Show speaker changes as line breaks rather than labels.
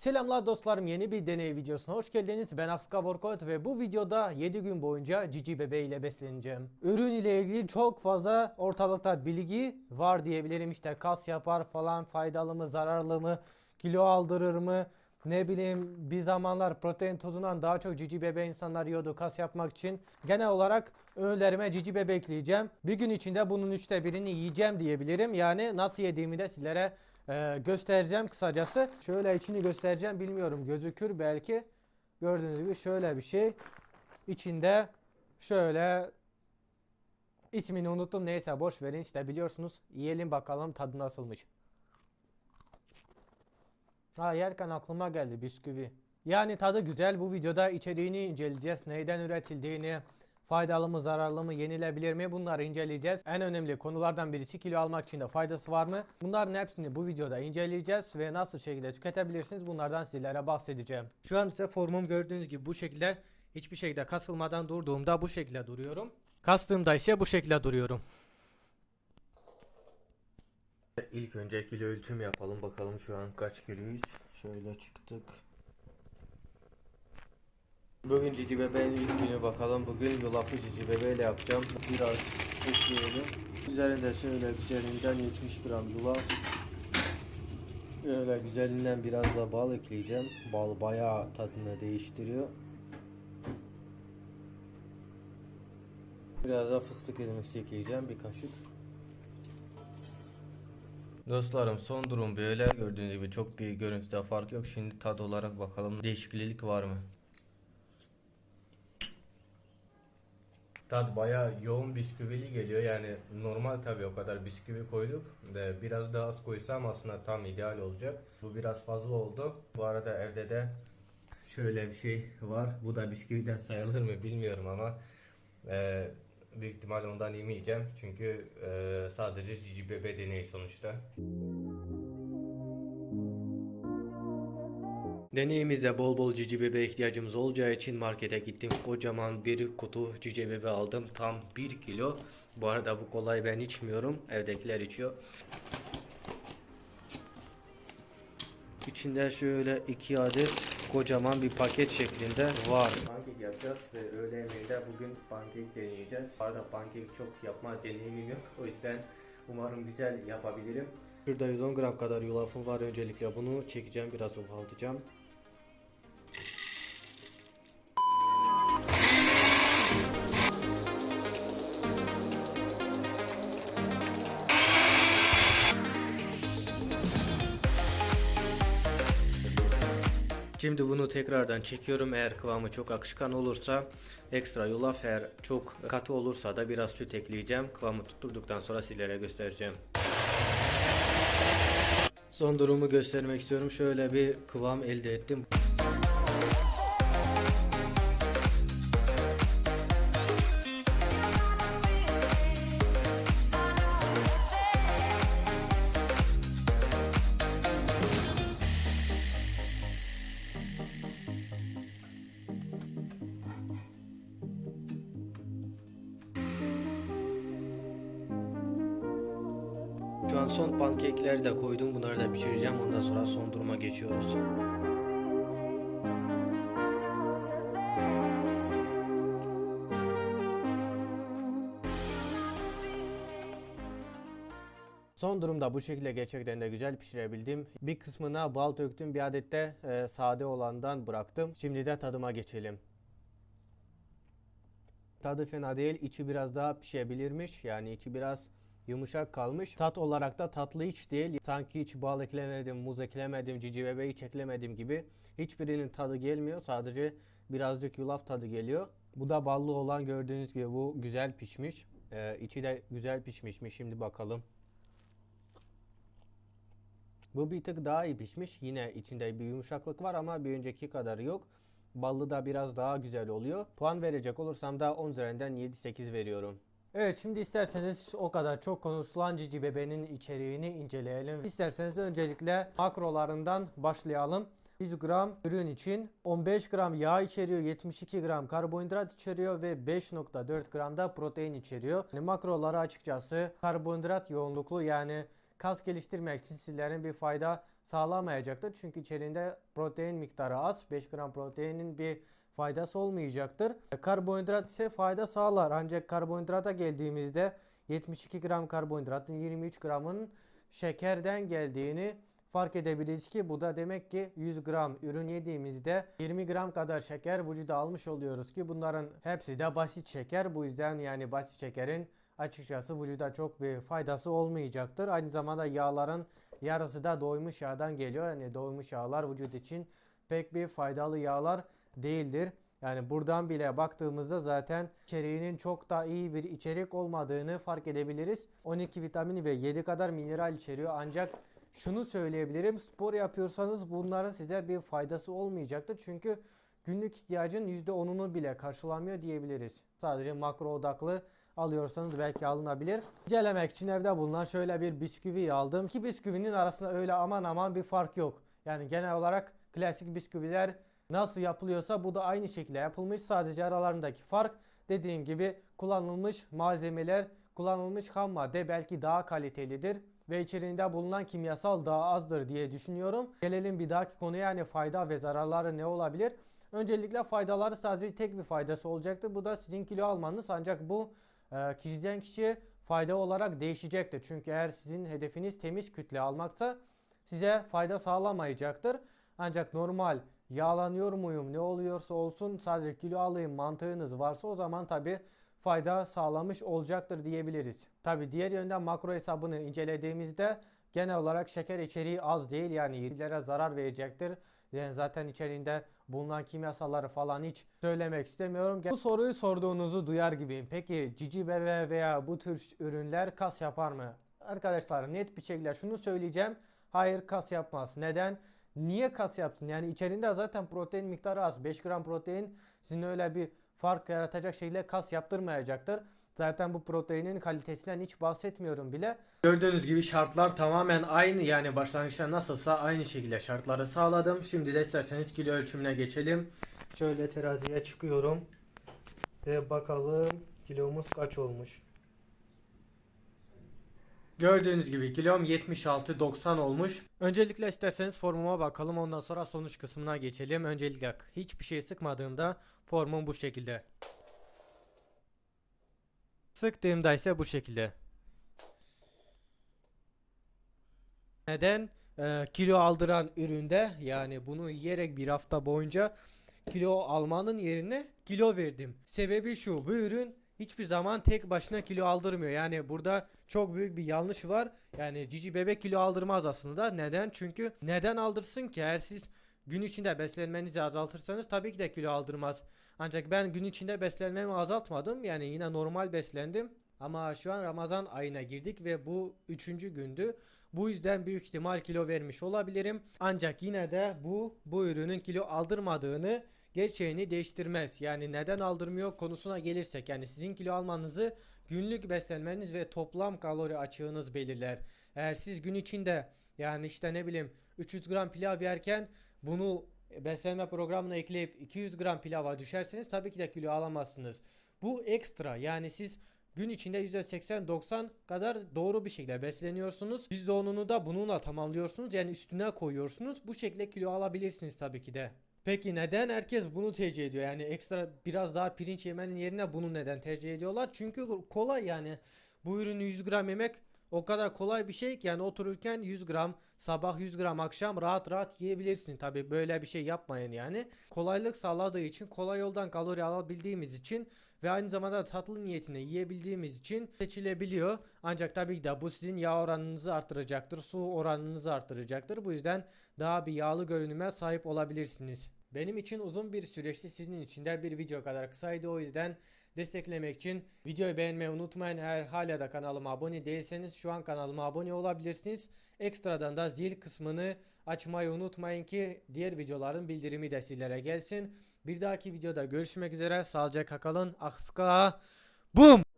Selamlar dostlarım yeni bir deney videosuna hoş geldiniz. Ben Afska Workout ve bu videoda 7 gün boyunca cici bebeği ile besleneceğim. Ürün ile ilgili çok fazla ortalıkta bilgi var diyebilirim. İşte kas yapar falan faydalı mı zararlı mı kilo aldırır mı ne bileyim bir zamanlar protein tozundan daha çok cici bebe insanlar yiyordu kas yapmak için. Genel olarak öğünlerime cici bebe ekleyeceğim. Bir gün içinde bunun üçte birini yiyeceğim diyebilirim. Yani nasıl yediğimi de sizlere e, göstereceğim kısacası. Şöyle içini göstereceğim bilmiyorum gözükür belki. Gördüğünüz gibi şöyle bir şey. İçinde şöyle ismini unuttum neyse boş verin işte biliyorsunuz. Yiyelim bakalım tadı nasılmış. Ha yerken aklıma geldi bisküvi. Yani tadı güzel. Bu videoda içeriğini inceleyeceğiz. Neyden üretildiğini, faydalı mı, zararlı mı, yenilebilir mi bunları inceleyeceğiz. En önemli konulardan birisi kilo almak için de faydası var mı? Bunların hepsini bu videoda inceleyeceğiz ve nasıl şekilde tüketebilirsiniz bunlardan sizlere bahsedeceğim. Şu an ise formum gördüğünüz gibi bu şekilde hiçbir şekilde kasılmadan durduğumda bu şekilde duruyorum. Kastığımda ise bu şekilde duruyorum. İlk önce kilo ölçüm yapalım bakalım şu an kaç kiloyuz. Şöyle çıktık. Bugün cici bebeğin ilk günü bakalım. Bugün yulafı cici bebeğiyle yapacağım. Biraz ekleyelim. Üzerinde şöyle güzelinden 70 gram yulaf. Böyle güzelinden biraz da bal ekleyeceğim. Bal bayağı tadını değiştiriyor. Biraz da fıstık ezmesi ekleyeceğim bir kaşık. Dostlarım son durum böyle. Gördüğünüz gibi çok bir görüntüde fark yok. Şimdi tad olarak bakalım değişiklik var mı? Tad bayağı yoğun bisküvili geliyor. Yani normal tabii o kadar bisküvi koyduk. Ve biraz daha az koysam aslında tam ideal olacak. Bu biraz fazla oldu. Bu arada evde de şöyle bir şey var. Bu da bisküviden sayılır mı bilmiyorum ama e, büyük ihtimal ondan yemeyeceğim. Çünkü e, sadece cici bebe deneyi sonuçta. Deneyimizde bol bol cici bebe ihtiyacımız olacağı için markete gittim. Kocaman bir kutu cici bebe aldım. Tam 1 kilo. Bu arada bu kolayı ben içmiyorum. Evdekiler içiyor. İçinde şöyle iki adet kocaman bir paket şeklinde var. Pankek yapacağız ve öğle yemeğinde bugün pankek deneyeceğiz. Bu arada pankek çok yapma deneyimim yok. O yüzden umarım güzel yapabilirim. Şurada 110 gram kadar yulafım var. Öncelikle bunu çekeceğim. Biraz ufaltacağım. Şimdi bunu tekrardan çekiyorum. Eğer kıvamı çok akışkan olursa ekstra yulaf eğer çok katı olursa da biraz süt ekleyeceğim. Kıvamı tutturduktan sonra sizlere göstereceğim. Son durumu göstermek istiyorum. Şöyle bir kıvam elde ettim. Şu an son pankekleri de koydum. Bunları da pişireceğim. Ondan sonra son duruma geçiyoruz. Son durumda bu şekilde gerçekten de güzel pişirebildim. Bir kısmına bal döktüm. Bir adet de e, sade olandan bıraktım. Şimdi de tadıma geçelim. Tadı fena değil. İçi biraz daha pişebilirmiş. Yani içi biraz yumuşak kalmış. Tat olarak da tatlı hiç değil. Sanki hiç bal eklemedim, muz eklemedim, cici bebe hiç gibi. Hiçbirinin tadı gelmiyor. Sadece birazcık yulaf tadı geliyor. Bu da ballı olan gördüğünüz gibi bu güzel pişmiş. Ee, içi de güzel pişmişmiş. Şimdi bakalım. Bu bir tık daha iyi pişmiş. Yine içinde bir yumuşaklık var ama bir önceki kadar yok. Ballı da biraz daha güzel oluyor. Puan verecek olursam da 10 üzerinden 7-8 veriyorum. Evet şimdi isterseniz o kadar çok konuşulan cici bebenin içeriğini inceleyelim. İsterseniz öncelikle makrolarından başlayalım. 100 gram ürün için 15 gram yağ içeriyor, 72 gram karbonhidrat içeriyor ve 5.4 gram da protein içeriyor. Yani makroları açıkçası karbonhidrat yoğunluklu yani kas geliştirmek için sizlerin bir fayda sağlamayacaktır. Çünkü içerisinde protein miktarı az. 5 gram proteinin bir faydası olmayacaktır. Karbonhidrat ise fayda sağlar. Ancak karbonhidrata geldiğimizde 72 gram karbonhidratın 23 gramın şekerden geldiğini fark edebiliriz ki bu da demek ki 100 gram ürün yediğimizde 20 gram kadar şeker vücuda almış oluyoruz ki bunların hepsi de basit şeker. Bu yüzden yani basit şekerin açıkçası vücuda çok bir faydası olmayacaktır. Aynı zamanda yağların yarısı da doymuş yağdan geliyor. Yani doymuş yağlar vücut için pek bir faydalı yağlar değildir. Yani buradan bile baktığımızda zaten içeriğinin çok da iyi bir içerik olmadığını fark edebiliriz. 12 vitamini ve 7 kadar mineral içeriyor ancak şunu söyleyebilirim. Spor yapıyorsanız bunların size bir faydası olmayacaktır. Çünkü günlük ihtiyacın %10'unu bile karşılamıyor diyebiliriz. Sadece makro odaklı alıyorsanız belki alınabilir. İncelemek için evde bulunan şöyle bir bisküvi aldım. İki bisküvinin arasında öyle aman aman bir fark yok. Yani genel olarak klasik bisküviler nasıl yapılıyorsa bu da aynı şekilde yapılmış. Sadece aralarındaki fark dediğim gibi kullanılmış malzemeler, kullanılmış ham madde belki daha kalitelidir ve içeriğinde bulunan kimyasal daha azdır diye düşünüyorum. Gelelim bir dahaki konuya yani fayda ve zararları ne olabilir? Öncelikle faydaları sadece tek bir faydası olacaktır. Bu da sizin kilo almanız ancak bu e, kişiden kişiye fayda olarak değişecektir. Çünkü eğer sizin hedefiniz temiz kütle almaksa size fayda sağlamayacaktır. Ancak normal yağlanıyor muyum ne oluyorsa olsun sadece kilo alayım mantığınız varsa o zaman tabi fayda sağlamış olacaktır diyebiliriz. Tabi diğer yönden makro hesabını incelediğimizde genel olarak şeker içeriği az değil yani yedilere zarar verecektir. Yani zaten içeriğinde bulunan kimyasalları falan hiç söylemek istemiyorum. Bu soruyu sorduğunuzu duyar gibiyim. Peki cici bebe veya bu tür ürünler kas yapar mı? Arkadaşlar net bir şekilde şunu söyleyeceğim. Hayır kas yapmaz. Neden? Niye kas yapsın? Yani içerisinde zaten protein miktarı az. 5 gram protein sizin öyle bir fark yaratacak şeyle kas yaptırmayacaktır. Zaten bu proteinin kalitesinden hiç bahsetmiyorum bile. Gördüğünüz gibi şartlar tamamen aynı. Yani başlangıçta nasılsa aynı şekilde şartları sağladım. Şimdi de isterseniz kilo ölçümüne geçelim. Şöyle teraziye çıkıyorum. Ve bakalım kilomuz kaç olmuş. Gördüğünüz gibi kilom 76-90 olmuş. Öncelikle isterseniz formuma bakalım ondan sonra sonuç kısmına geçelim. Öncelikle hiçbir şey sıkmadığımda formum bu şekilde. Sıktığımda ise bu şekilde. Neden? Ee, kilo aldıran üründe yani bunu yiyerek bir hafta boyunca kilo almanın yerine kilo verdim. Sebebi şu bu ürün hiçbir zaman tek başına kilo aldırmıyor. Yani burada çok büyük bir yanlış var. Yani cici bebek kilo aldırmaz aslında. Neden? Çünkü neden aldırsın ki? Eğer siz gün içinde beslenmenizi azaltırsanız tabii ki de kilo aldırmaz. Ancak ben gün içinde beslenmemi azaltmadım. Yani yine normal beslendim. Ama şu an Ramazan ayına girdik ve bu üçüncü gündü. Bu yüzden büyük ihtimal kilo vermiş olabilirim. Ancak yine de bu bu ürünün kilo aldırmadığını gerçeğini değiştirmez. Yani neden aldırmıyor konusuna gelirsek yani sizin kilo almanızı günlük beslenmeniz ve toplam kalori açığınız belirler. Eğer siz gün içinde yani işte ne bileyim 300 gram pilav yerken bunu beslenme programına ekleyip 200 gram pilava düşerseniz tabii ki de kilo alamazsınız. Bu ekstra yani siz gün içinde %80-90 kadar doğru bir şekilde besleniyorsunuz. %10'unu da bununla tamamlıyorsunuz yani üstüne koyuyorsunuz. Bu şekilde kilo alabilirsiniz tabii ki de. Peki neden herkes bunu tercih ediyor? Yani ekstra biraz daha pirinç yemenin yerine bunu neden tercih ediyorlar? Çünkü kolay yani. Bu ürünü 100 gram yemek o kadar kolay bir şey ki yani otururken 100 gram sabah 100 gram akşam rahat rahat yiyebilirsin. Tabi böyle bir şey yapmayın yani. Kolaylık sağladığı için kolay yoldan kalori alabildiğimiz için ve aynı zamanda tatlı niyetine yiyebildiğimiz için seçilebiliyor. Ancak tabii ki de bu sizin yağ oranınızı artıracaktır. Su oranınızı artıracaktır. Bu yüzden daha bir yağlı görünüme sahip olabilirsiniz. Benim için uzun bir süreçti sizin için de bir video kadar kısaydı o yüzden desteklemek için videoyu beğenmeyi unutmayın. Eğer hala da kanalıma abone değilseniz şu an kanalıma abone olabilirsiniz. Ekstradan da zil kısmını açmayı unutmayın ki diğer videoların bildirimi de sizlere gelsin. Bir dahaki videoda görüşmek üzere. Sağlıcakla kalın. Akska. Boom.